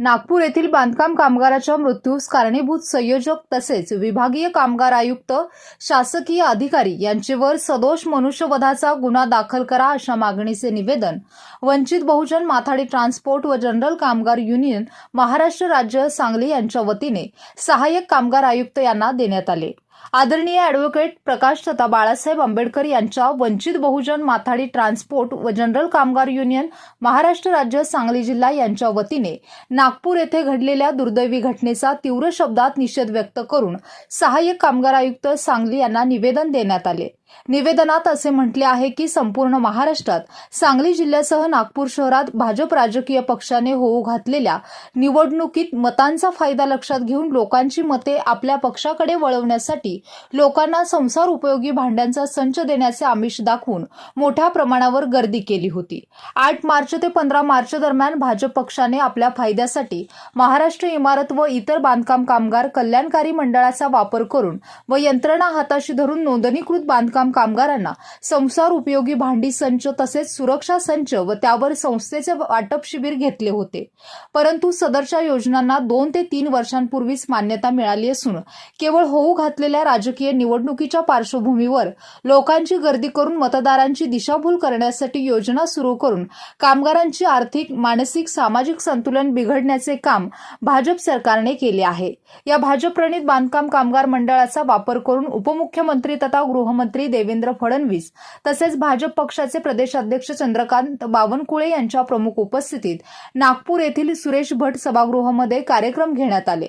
नागपूर येथील बांधकाम कामगाराच्या मृत्यूस कारणीभूत संयोजक तसेच विभागीय कामगार आयुक्त शासकीय अधिकारी यांचेवर सदोष मनुष्यवधाचा गुन्हा दाखल करा अशा मागणीचे निवेदन वंचित बहुजन माथाडी ट्रान्सपोर्ट व जनरल कामगार युनियन महाराष्ट्र राज्य सांगली यांच्या वतीने सहाय्यक कामगार आयुक्त यांना देण्यात आले. आदरणीय ॲडव्होकेट प्रकाश तथा बाळासाहेब आंबेडकर यांच्या वंचित बहुजन माथाडी ट्रान्सपोर्ट व जनरल कामगार युनियन महाराष्ट्र राज्य सांगली जिल्हा यांच्या वतीने नागपूर येथे घडलेल्या दुर्दैवी घटनेचा तीव्र शब्दात निषेध व्यक्त करून सहाय्यक कामगार आयुक्त सांगली यांना निवेदन देण्यात आले. निवेदनात असे म्हटले आहे की संपूर्ण महाराष्ट्रात सांगली जिल्ह्यासह नागपूर शहरात भाजप राजकीय पक्षाने होऊ घातलेल्या निवडणुकीत मतांचा फायदा लक्षात घेऊन लोकांची मते आपल्या पक्षाकडे वळवण्यासाठी लोकांना संसार उपयोगी भांड्यांचा संच देण्याचे आमिष दाखवून मोठ्या प्रमाणावर गर्दी केली होती. आठ मार्च ते पंधरा मार्च दरम्यान भाजप पक्षाने आपल्या फायद्यासाठी महाराष्ट्र इमारत व इतर बांधकाम कामगार कल्याणकारी मंडळाचा वापर करून व यंत्रणा हाताशी धरून नोंदणीकृत बांधकाम कामगारांना संसार उपयोगी भांडी संच तसेच सुरक्षा संच व त्यावर संस्थेचे वाटप शिबिर घेतले होते. परंतु सदरच्या योजनांना दोन ते तीन वर्षांपूर्वीच मान्यता मिळाली असून केवळ होऊ घातलेल्या राजकीय निवडणुकीच्या पार्श्वभूमीवर लोकांची गर्दी करून मतदारांची दिशाभूल करण्यासाठी योजना सुरू करून कामगारांची आर्थिक मानसिक सामाजिक संतुलन बिघडण्याचे काम भाजप सरकारने केले आहे. या भाजप प्रणित बांधकाम कामगार मंडळाचा वापर करून उपमुख्यमंत्री तथा गृहमंत्री देवेंद्र फडणवीस तसेच भाजप पक्षाचे प्रदेशाध्यक्ष चंद्रकांत बावनकुळे यांच्या प्रमुख उपस्थितीत नागपूर येथील सुरेश भट सभागृहामध्ये कार्यक्रम घेण्यात आले.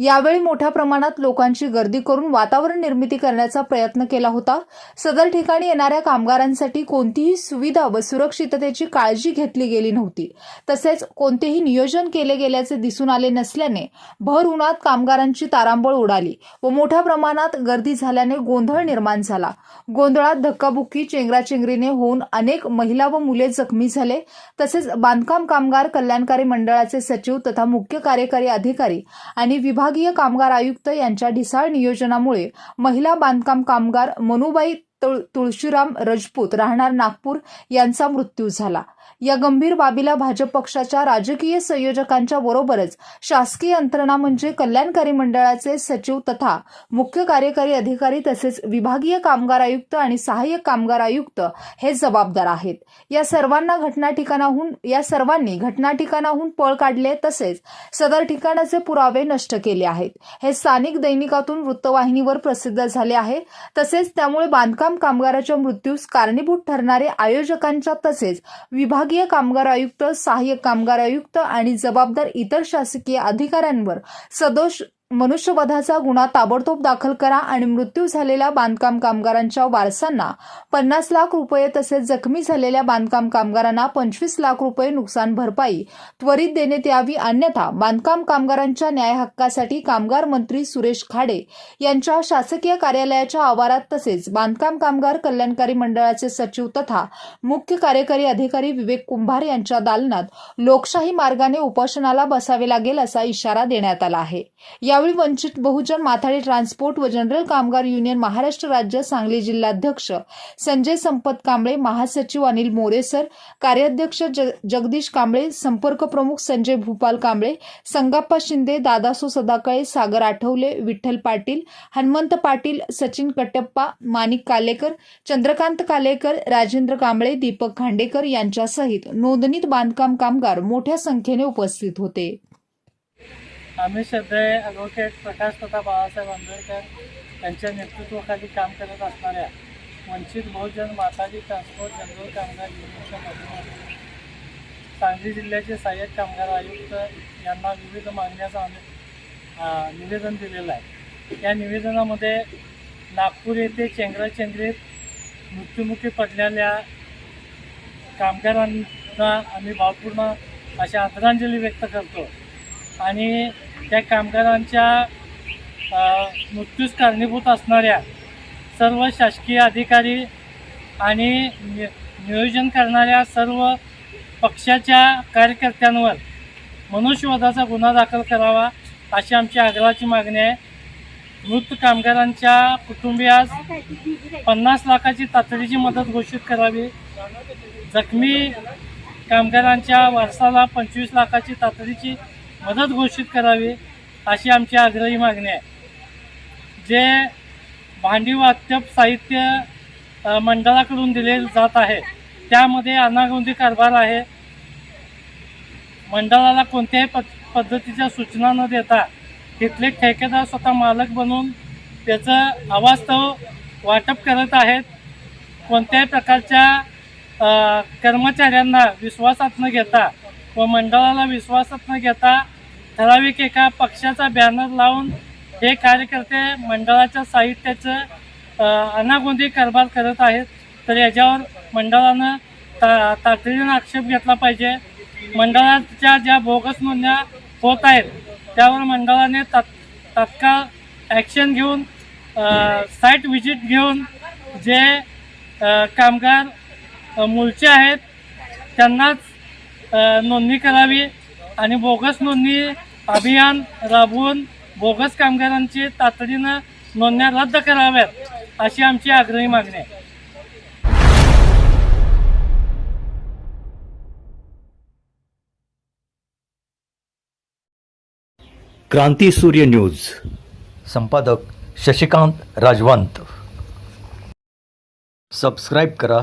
यावेळी मोठ्या प्रमाणात लोकांची गर्दी करून वातावरण निर्मिती करण्याचा प्रयत्न केला होता. सदर ठिकाणी येणाऱ्या कामगारांसाठी कोणतीही सुविधा व सुरक्षिततेची काळजी घेतली गेली नव्हती. तसेच कोणतेही नियोजन केले गेल्याचे दिसून आले नसल्याने भर उन्हात कामगारांची तारांबळ उडाली व मोठ्या प्रमाणात गर्दी झाल्याने गोंधळ निर्माण झाला. गोंधळात धक्काबुक्की चेंगराचेंगरीने होऊन अनेक महिला व मुले जखमी झाले. तसेच बांधकाम कामगार कल्याणकारी मंडळाचे सचिव तथा मुख्य कार्यकारी अधिकारी आणि विभाग विभागीय कामगार आयुक्त यांच्या ढिसाळ नियोजनामुळे महिला बांधकाम कामगार मनुबाई तुळशीराम रजपूत राहणार नागपूर यांचा मृत्यू झाला. या गंभीर बाबीला भाजप पक्षाच्या राजकीय संयोजकांच्या बरोबरच शासकीय यंत्रणा म्हणजे कल्याणकारी मंडळाचे सचिव तथा मुख्य कार्यकारी अधिकारी तसेच विभागीय कामगार आयुक्त आणि सहाय्यक कामगार आयुक्त हे जबाबदार आहेत. या सर्वांना घटना ठिकाणाहून या सर्वांनी घटना ठिकाणाहून पळ काढले तसेच सदर ठिकाणाचे पुरावे नष्ट केले आहेत. हे स्थानिक दैनिकातून वृत्तवाहिनीवर प्रसिद्ध झाले आहे. तसेच त्यामुळे बांधकाम कामगाराच्या मृत्यूस कारणीभूत ठरणारे आयोजकांच्या तसेच विभागीय कामगार आयुक्त सहाय्यक कामगार आयुक्त आणि जबाबदार इतर शासकीय अधिकाऱ्यांवर सदोष मनुष्यवधाचा गुन्हा ताबडतोब दाखल करा आणि मृत्यू झालेल्या बांधकाम कामगारांच्या वारसांना पन्नास लाख रुपये तसेच जखमी झालेल्या बांधकाम कामगारांना पंचवीस लाख रुपये नुकसान भरपाई त्वरित देण्यात यावी अन्यथा बांधकाम कामगारांच्या न्याय हक्कासाठी कामगार मंत्री सुरेश खाडे यांच्या शासकीय कार्यालयाच्या आवारात तसेच बांधकाम कामगार कल्याणकारी मंडळाचे सचिव तथा मुख्य कार्यकारी अधिकारी विवेक कुंभार यांच्या दालनात लोकशाही मार्गाने उपोषणाला बसावे लागेल असा इशारा देण्यात आला आहे. या यावेळी वंचित बहुजन माथाडी ट्रान्सपोर्ट व जनरल कामगार युनियन महाराष्ट्र राज्य सांगली जिल्हाध्यक्ष संजय संपत कांबळे महासचिव अनिल मोरेसर कार्याध्यक्ष जगदीश कांबळे संपर्क प्रमुख संजय भूपाल कांबळे संगाप्पा शिंदे दादासो सदाकळे सागर आठवले विठ्ठल पाटील हनुमंत पाटील सचिन कट्टप्पा माणिक कालेकर चंद्रकांत कालेकर राजेंद्र कांबळे दीपक खांडेकर यांच्यासहित नोंदणीत बांधकाम कामगार मोठ्या संख्येने उपस्थित होते. आम्ही सध्या ॲडव्होकेट प्रकाश तथा बाळासाहेब आंबेडकर यांच्या नेतृत्वाखाली काम करत असणाऱ्या वंचित बहुजन माताजी ट्रान्सपोर्ट जनरल कामगार युनियनच्या माध्यमातून सांगली जिल्ह्याचे सहाय्यक कामगार आयुक्त यांना विविध मागण्याचं आम्ही निवेदन दिलेलं आहे. या निवेदनामध्ये नागपूर येथे चेंगराचेंगरीत मृत्युमुखी पडलेल्या कामगारांना आम्ही भावपूर्ण अशी आदरांजली व्यक्त करतो. आणि त्या कामगारांच्या मृत्यूस कारणीभूत असणाऱ्या सर्व शासकीय अधिकारी आणि नि नियोजन करणाऱ्या सर्व पक्षाच्या कार्यकर्त्यांवर मनुष्यवधाचा गुन्हा दाखल करावा अशी आमची आग्रहाची मागणी आहे. मृत कामगारांच्या कुटुंबियास पन्नास लाखाची तातडीची मदत घोषित करावी. जखमी कामगारांच्या वारसाला पंचवीस लाखाची तातडीची मदत घोषित करावी अशी आमची आग्रही मागणी आहे. जे भांडी वाक्यप साहित्य मंडळाकडून दिले जात आहे त्यामध्ये अनागोंदी कारभार आहे. मंडळाला कोणत्याही पद पद्धतीच्या सूचना न देता तिथले ठेकेदार स्वतः मालक बनून त्याचं अवास्तव वाटप करत आहेत. कोणत्याही प्रकारच्या कर्मचाऱ्यांना विश्वासात न घेता व मंडळाला विश्वासात न घेता ठराविक एका पक्षाचा बॅनर लावून हे कार्यकर्ते मंडळाच्या साहित्याचं अनागोंदी कारभार करत आहेत. तर याच्यावर मंडळानं ता तातडीनं आक्षेप घेतला पाहिजे. मंडळाच्या ज्या बोगस नोंदण्या होत आहेत त्यावर मंडळाने तात तात्काळ ॲक्शन घेऊन साईट व्हिजिट घेऊन जे कामगार मुलचे आहेत त्यांनाच नोंदणी करावी आणि बोगस नोंदणी अभियान राबवून बोगस कामगारांची तातडीनं नोंदण्या रद्द कराव्यात अशी आमची आग्रही मागणी आहे. क्रांती सूर्य न्यूज. संपादक शशिकांत राजवंत. सबस्क्राईब करा.